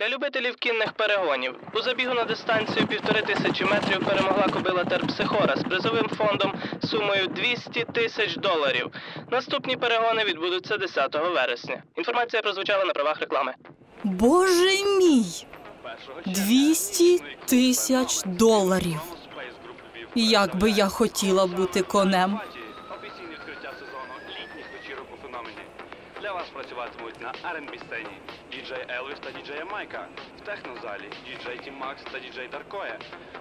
Для любителів кінних перегонів у забігу на дистанцію півтори тисячі метрів перемогла кобила Терпсихора з призовим фондом сумою 200 тисяч доларів. Наступні перегони відбудуться 10 вересня. Інформація прозвучала на правах реклами. Боже мій! 200 тисяч доларів. Як би я хотіла бути конем. Для працюватимуть на R&B сцені діджей Елвіс та діджей Майка, в технозалі діджей Тім Макс та діджей Даркоє.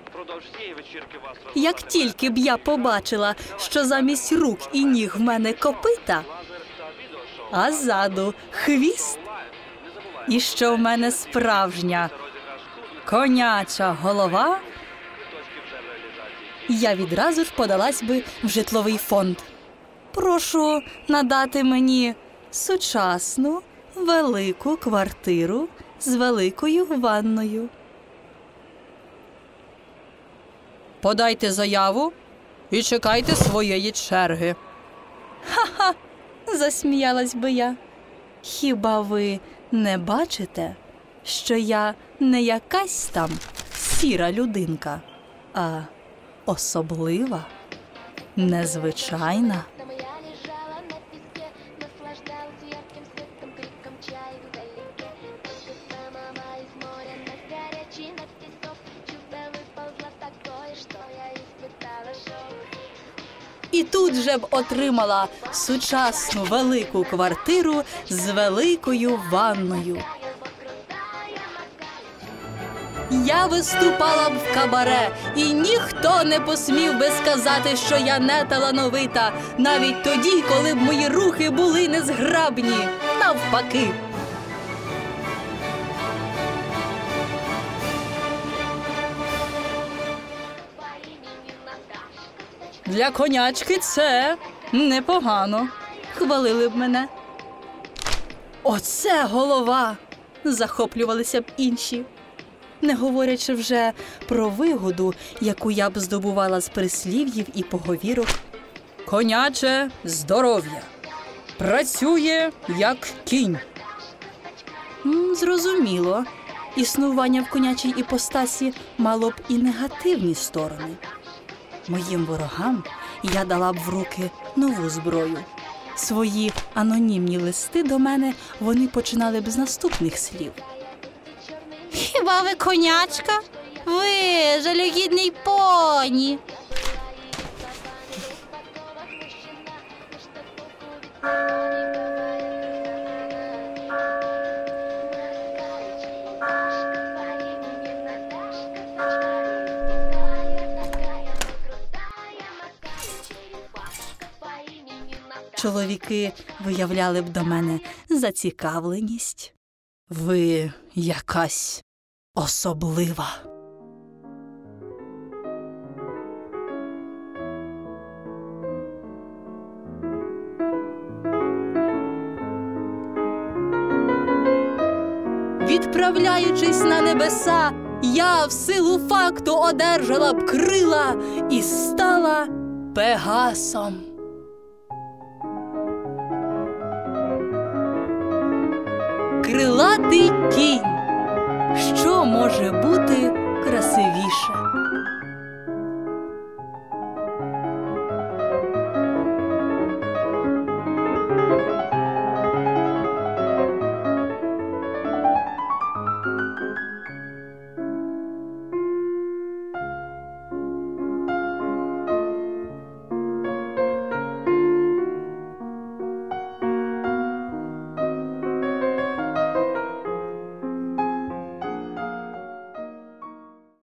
Впродовж цієї вечірки вас Як тільки б я побачила, що замість рук і ніг в мене копита, а ззаду хвіст, і що в мене справжня коняча голова, я відразу ж подалась би в житловий фонд. Прошу надати мені сучасну велику квартиру з великою ванною. Подайте заяву і чекайте своєї черги. Ха-ха, засміялась би я. Хіба ви не бачите, що я не якась там сіра людинка, а особлива, незвичайна? І тут же б отримала сучасну велику квартиру з великою ванною. Я виступала б в кабаре, і ніхто не посмів би сказати, що я не талановита, навіть тоді, коли б мої рухи були незграбні. Навпаки. Для конячки це непогано. Хвалили б мене. Оце голова. захоплювалися б інші. Не говорячи вже про вигоду, яку я б здобувала з прислів'їв і поговірок. Коняче здоров'я. Працює як кінь. Зрозуміло. Існування в конячій іпостасі мало б і негативні сторони. Моїм ворогам я дала б в руки нову зброю. Свої анонімні листи до мене вони починали б з наступних слів. Хіба ви конячка? Ви жалюгідний поні. Чоловіки виявляли б до мене зацікавленість. Ви якась особлива. Відправляючись на небеса, я в силу факту одержала б крила і стала пегасом. Крилатий кінь. Що може бути красивіше?